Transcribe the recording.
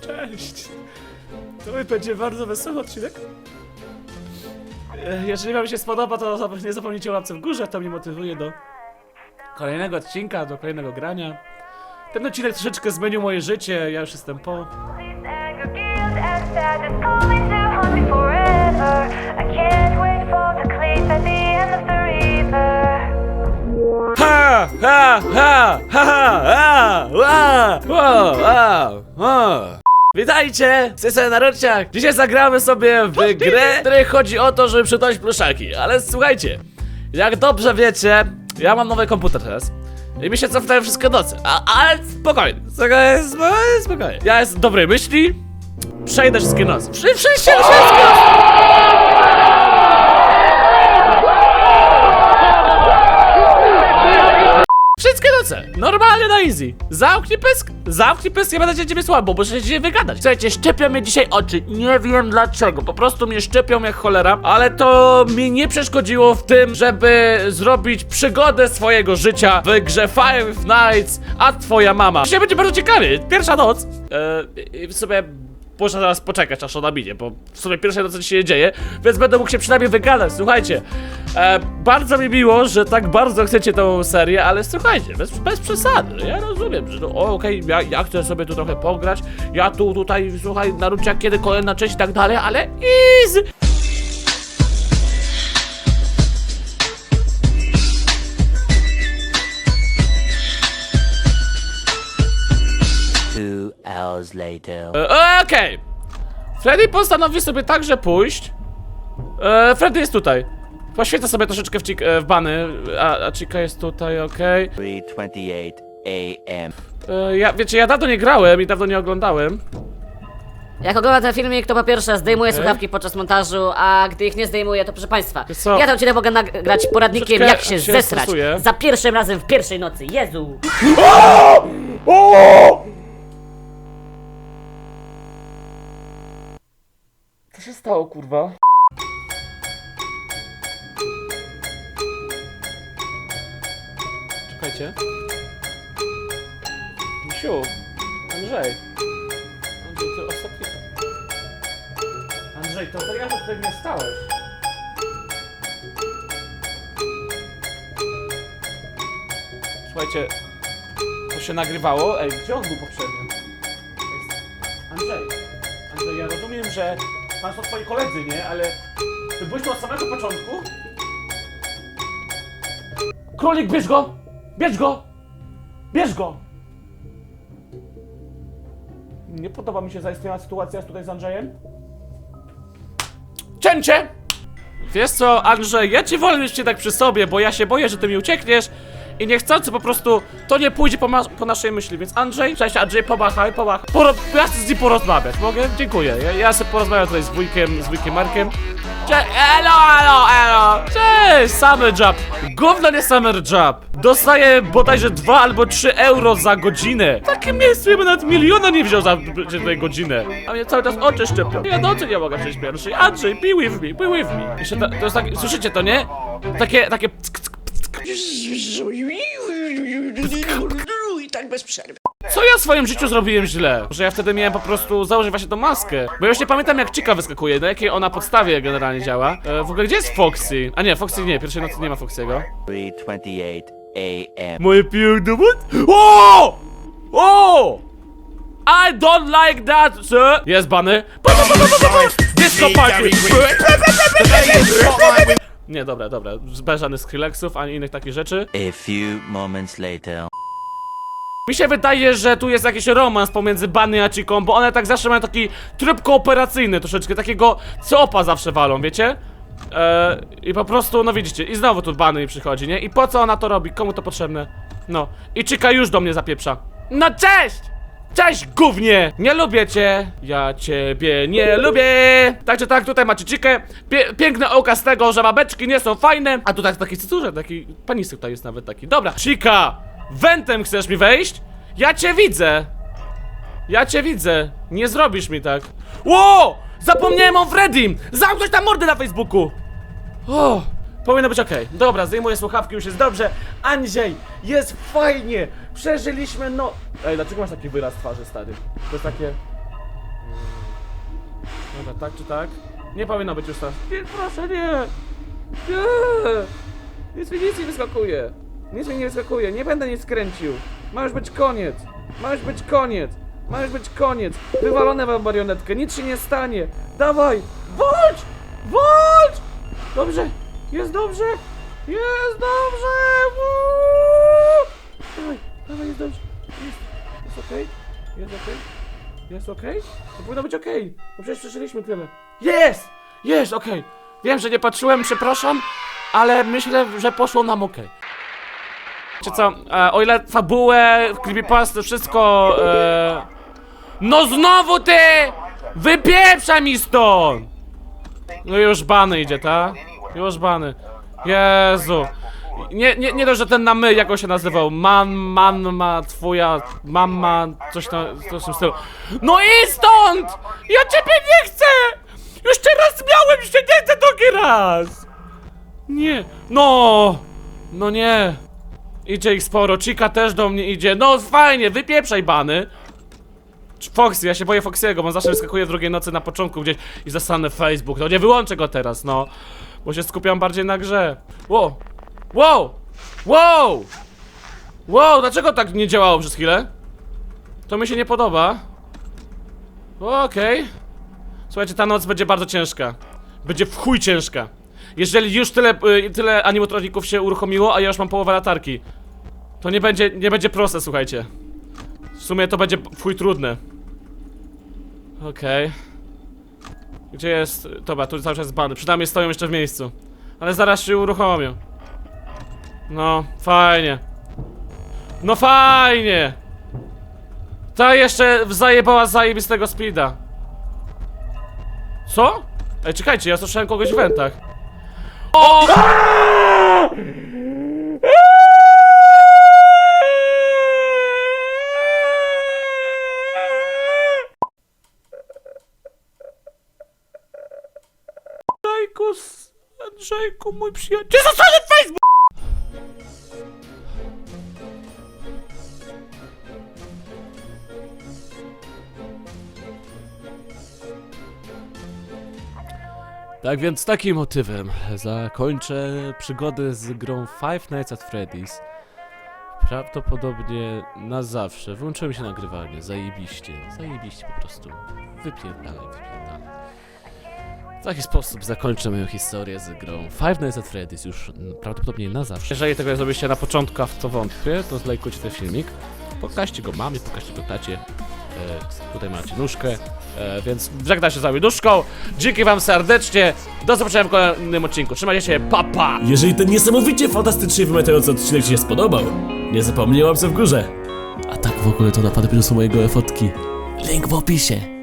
Cześć! To będzie bardzo wesoły odcinek. E, Jeżeli wam się spodoba, to nie zapomnijcie o łapce w górze, to mnie motywuje do kolejnego odcinka, do kolejnego grania. Ten odcinek troszeczkę zmienił moje życie, ja już jestem po. I can't Ha! Ha! Ha! Ha! Ha! Witajcie! Tej strony Narociak! Dzisiaj zagramy sobie w grę, w której chodzi o to, żeby przytulić pluszaki. Ale słuchajcie, jak dobrze wiecie, ja mam nowy komputer teraz. I mi się cofnęły wszystkie noce. A, ale spokojnie, spokojnie, spokojnie, spokojnie. Ja jestem dobrej myśli, przejdę wszystkie noce. Wszy, wszystkie, wszystkie! Wszystkie noce! Normalnie na easy! Zamknij pysk! Zamknij pysk, nie będę cię ciebie słabo, bo się dzisiaj wygadać. Słuchajcie, szczepią mnie dzisiaj oczy. Nie wiem dlaczego. Po prostu mnie szczepią jak cholera, ale to mi nie przeszkodziło w tym, żeby zrobić przygodę swojego życia w grze Five Nights, a twoja mama. Dzisiaj będzie bardzo ciekawie. Pierwsza noc. Eee, sobie Muszę zaraz poczekać, aż ona minie, bo w sumie pierwsze nocy się nie dzieje, więc będę mógł się przynajmniej wygadać. Słuchajcie, e, bardzo mi miło, że tak bardzo chcecie tą serię, ale słuchajcie, bez, bez przesady. Ja rozumiem, że no, okej, ja, ja chcę sobie tu trochę pograć, ja tu, tutaj, słuchaj, narucia kiedy kolejna część i tak dalej, ale easy. Hours later. E, Okej. Freddy postanowi sobie także pójść. E, Freddy jest tutaj. Poświecę sobie troszeczkę w, Chick- e, w bany, a, a Chica jest tutaj, okej. 3:28 a.m. E, Ja, wiecie, ja dawno nie grałem i dawno nie oglądałem. Jak oglądam ten filmik, to po pierwsze zdejmuję Okej. słuchawki podczas montażu, a gdy ich nie zdejmuję, to proszę państwa, Wiesz co? ja tam cię mogę nagrać poradnikiem, Troszeczkę jak się, się zesrać. stosuję. Za pierwszym razem w pierwszej nocy, Jezu! Co się stało, kurwa? Czekajcie. Misiu. Andrzej. Andrzej, ty ostatni... Andrzej, to ty ja tutaj nie stałeś. Słuchajcie, to się nagrywało? Ej, gdzie on był poprzednio? Ej, Andrzej, Andrzej, ja rozumiem, że pan są twoi koledzy, nie? Ale ty byłeś tu od samego początku? Królik, bierz go! Bierz go! Bierz go! Nie podoba mi się zaistniała sytuacja tutaj z Andrzejem. Cięcie! Wiesz co, Andrzej, ja ci wolę mieć cię tak przy sobie, bo ja się boję, że ty mi uciekniesz i niechcący po prostu to nie pójdzie po, po naszej myśli, więc Andrzej, cześć Andrzej, pomachaj, pomachaj. Poro- ja chcę z nim porozmawiać, mogę? Dziękuję. Ja, ja sobie porozmawiam tutaj z wujkiem, z wujkiem Markiem. Cześć, elo, elo, elo, cześć, summer job. Gówno nie summer job. Dostaję bodajże 2 albo 3 euro za godzinę. W takim miejscu ja bym nawet miliona nie wziął za tę godzinę. A mnie cały czas oczy szczepią. Ja nocy nie mogę przejść pierwszy. Andrzej, be with me, be with me. To, to jest tak, słyszycie to, nie? Takie, takie. I tak bez przerwy. Co ja w swoim życiu zrobiłem źle? Że ja wtedy miałem po prostu założyć właśnie tą maskę. Bo ja już nie pamiętam jak Chica wyskakuje, na jakiej ona podstawie generalnie działa. E, w ogóle gdzie jest Foxy? A nie, Foxy nie, pierwszej nocy nie ma Foxy'ego. 3:28 a.m. Moje piękne but... O! O! I don't like that, sir! Jest bany. Disco party! Nie, dobra, dobra. Bez żadnych Skrillexów, ani innych takich rzeczy. A few moments later. Mi się wydaje, że tu jest jakiś romans pomiędzy Bunny a Chiką, bo one tak zawsze mają taki tryb kooperacyjny troszeczkę, takiego copa zawsze walą, wiecie? Eee, I po prostu, no widzicie, i znowu tu Bunny przychodzi, nie? I po co ona to robi? Komu to potrzebne? No. I Chica już do mnie zapieprza. No cześć! Cześć, gównie! Nie lubię cię! Ja ciebie nie lubię! Także tak, tutaj macie Chikę. Pie piękne oka z tego, że babeczki nie są fajne. A tutaj taki cyturze, taki panisy tutaj jest nawet taki. Dobra, Chica! Wentem chcesz mi wejść? Ja cię widzę! Ja cię widzę! Nie zrobisz mi tak. Ło! Zapomniałem o Freddym! Zamknąć tam mordę na Facebooku! O! Powinno być okej. Dobra, zdejmuję słuchawki, już jest dobrze. Andrzej, jest fajnie! Przeżyliśmy no... Ej, dlaczego masz taki wyraz twarzy, stary? To jest takie... Dobra, tak czy tak? Nie powinno być już tak. Nie, proszę, nie! Nie! Nic mi nic nie wyskakuje. Nic mi nie wyskakuje, nie będę nic kręcił. Ma już być koniec. Ma już być koniec. Ma już być koniec. Wywalone wam marionetkę, nic się nie stanie. Dawaj! Walcz! Walcz! Dobrze, jest dobrze. Jest dobrze! Woo! Dawaj, dawaj, jest dobrze. Jest, jest okej? Jest okej? Jest okej? To powinno być okej. No przecież przeżyliśmy tyle. Jest! Jest, okej. Wiem, że nie patrzyłem, przepraszam, ale myślę, że poszło nam okej. Czy co, e, o ile fabułę, creepypasty, wszystko, e... No znowu ty! Wypieprza mi stąd! No już bany idzie, ta? Już bany. Jezu. Nie, nie, nie dość, że ten na my, jak on się nazywał. Man, man, ma, twoja, mama, coś tam, coś w tym stylu. No i stąd! Ja ciebie nie chcę! Już teraz miałem, się nie chcę drugi raz! Nie, no! No nie. Idzie ich sporo, Chica też do mnie idzie. No fajnie, wypieprzaj bany. Foxy, ja się boję Foxy'ego, bo on zawsze wyskakuje w drugiej nocy na początku gdzieś i zastanę Facebook. No nie wyłączę go teraz, no. Bo się skupiam bardziej na grze. Wow! Wow! Wow! Wow, dlaczego tak nie działało przez chwilę? To mi się nie podoba. Okej. Słuchajcie, ta noc będzie bardzo ciężka. Będzie w chuj ciężka. Jeżeli już tyle, y, tyle animatroników się uruchomiło, a ja już mam połowę latarki, to nie będzie, nie będzie proste, słuchajcie. W sumie to będzie w chuj trudne. Okej. Gdzie jest... Dobra, tu cały czas bany. Przynajmniej stoją jeszcze w miejscu. Ale zaraz się uruchomią. No, fajnie. No fajnie! Ta jeszcze zajebała zajebistego speeda. Co? Ej, czekajcie, ja słyszałem kogoś w wentach. O! Andrzejku, s- Andrzejku, mój przyjaciel. Zostawię Facebook! Tak więc takim motywem zakończę przygodę z grą Five Nights at Freddy's. Prawdopodobnie na zawsze. Wyłączyłem się nagrywanie. Zajebiście. Zajebiście po prostu. Wypierdalaj, wypierdalaj. W taki sposób zakończę moją historię z grą Five Nights at Freddy's już prawdopodobnie na zawsze. Jeżeli tego nie zrobiliście na początku, a w to wątpię, to zlajkujcie ten filmik. Pokażcie go mamie, pokażcie go tacie. E, tutaj macie nóżkę, e, więc żegnam się z wami nóżką. Dzięki wam serdecznie. Do zobaczenia w kolejnym odcinku. Trzymajcie się, pa pa! Jeżeli ten niesamowicie fantastycznie wymiotujący odcinek Ci się spodobał, nie zapomnij łapce w górze. A tak w ogóle to naprawdę są mojego fotki. Link w opisie.